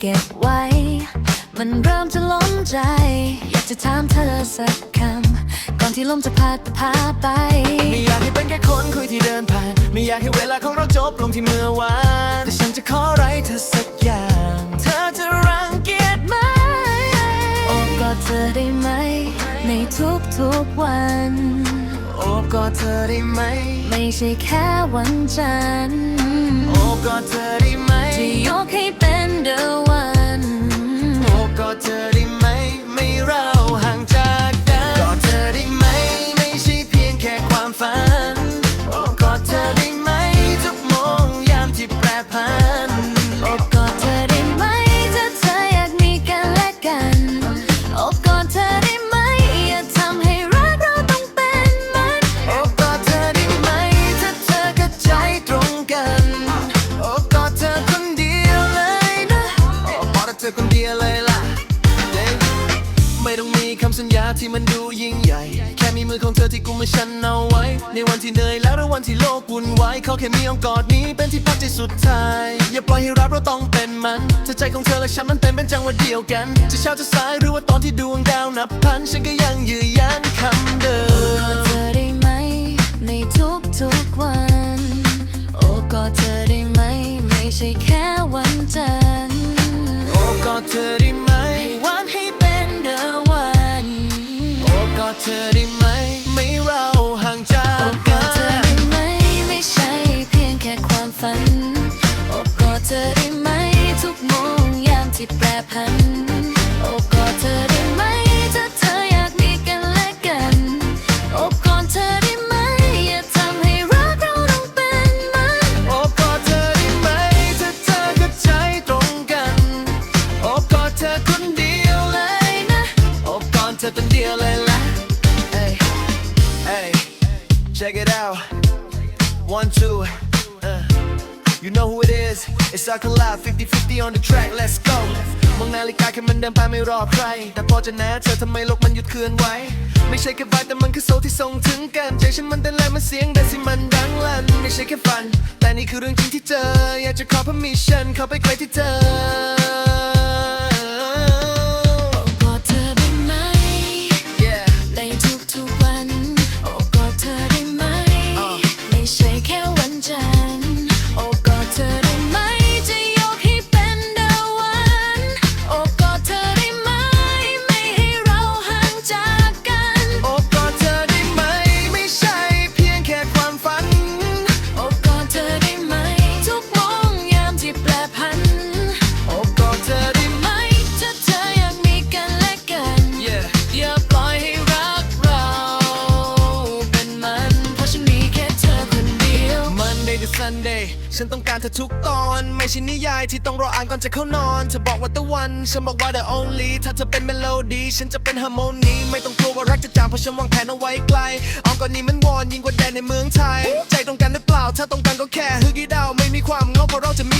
เก็บไว้ มันเริ่มจะล้นใจ อยากจะถามเธอสักคำ ก่อนที่ลมจะพัดพาไป ไม่อยากให้เป็นแค่คนคุยที่เดินผ่าน ไม่อยากให้เวลาของเราจบลงที่เมื่อวาน แต่ฉันจะขออะไรเธอสักอย่าง เธอจะรังเกียจไหมโอบกอดเธอได้ไหม ในทุกๆวันโอบกอดเธอได้ไหม ไม่ใช่แค่วันจันทร์โอบกอดเธอได้ไหมจะยกให้เป็นเดอะ อของเธอที่กุมให้ฉันเอาไว้ ในวันที่เหนื่อยแล้วหรือวันที่โลกวุ่นวายเขาแค่มีอ้อมกอดนี้เป็นที่พักใจสุดท้าย อย่าปล่อยให้รับเราต้องเป็นมันถ้าใจของเธอและฉันมันเต็มเป็นจังหวะเดียวกัน จะเช้าจะสายหรือว่าตอนที่ดวงดาวนับพันฉันก็ยังยืนยันคำเดิม ที่แปรผัน โอบกอดเธอได้ไหม ถ้าเธออยากมีกันและกัน โอบกอดเธอได้ไหม อย่าทำให้รักเราต้องเป็นมันโอบกอดเธอได้ไหม ถ้าเธอกับใจตรงกัน โอบกอดเธอคนเดียวเลยนะ โอบกอดเธอคนเดียวเลยล่ะ Hey, hey, check it out. One, two. You know who it is. It's a collab 50-50 on the track. Let's go. มองนาฬิกาแค่มันเดินไปไม่รอใคร แต่พอจะแน่เธอทำไมโลกมันหยุดเคลื่อนไหว ไม่ใช่แค่ไฟแต่มันคือโซที่ส่งถึงกันใจฉันมันเต้นแรงมันเสียงแต่สิมันดังลั่นไม่ใช่แค่ฝัน แต่นี่คือเรื่องจริงที่เจอ อยากจะขอ permission เข้าไปใกล้ที่เธอ Sunday ฉันต้องการเธอทุกตอน ไม่ใช่นิยายที่ต้องรออ่านก่อนจะเข้านอน เธอบอกว่า the one ฉันบอกว่า the only ถ้าเธอเป็นเมโลดี้ฉันจะเป็นฮาร์โมนีไม่ต้องกลัวว่ารักจะจางเพราะฉันวางแผนเอาไว้ไกลอ้อาก่อนนี้มันวอนยิ่งกว่าแดนในเมืองไทย ใจตรงกันหรือเปล่า ถ้าตรงกันก็แค่ฮึกยีดาวไม่มีความเงาเพราะเราจะมี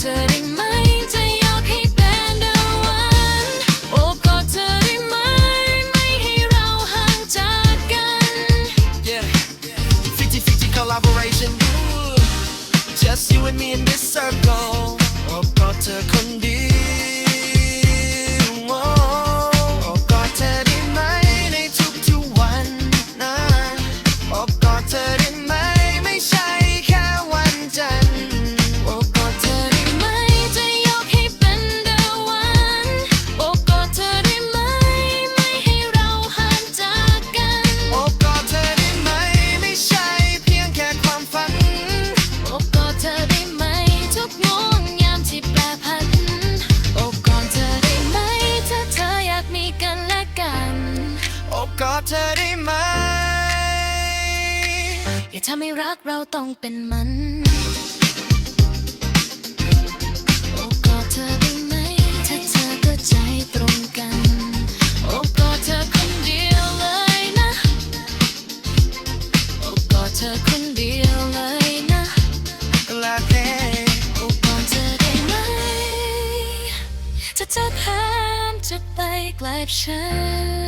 เธอได้ไหมจะยกให้เป็นเดอะวันโอบกอดเธอได้ไหม ไม่ให้เราห่างจากกัน Yeah 50-50 collaboration Just you and me in this circle โอบก อย่าทำให้รักเราต้องเป็นมันโอ้กอดเธอได้ไหมถ้าเธอก็ใจตรงกัน โอ้กอดเธอคนเดียวเลยนะโอ้กอดเธอคนเดียวเลยนะลาเต้โอ้กอดเธอได้ไหมถ้าเธอห้ามจะไปกลายฉัน